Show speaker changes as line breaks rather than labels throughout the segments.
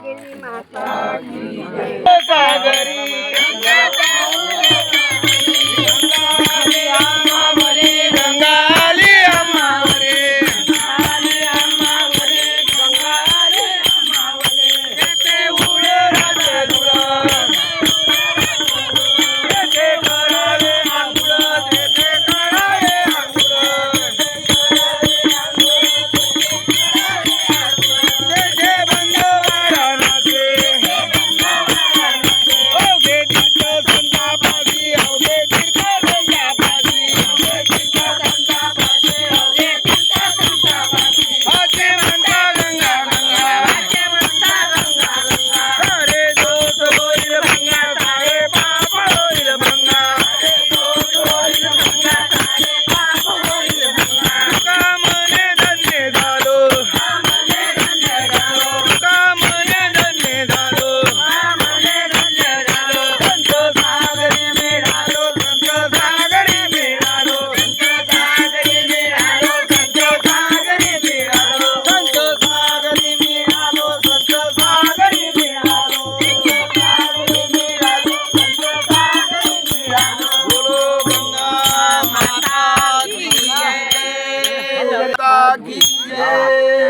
सागरी माता
सागरी লাগিয়ে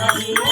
Hallelujah.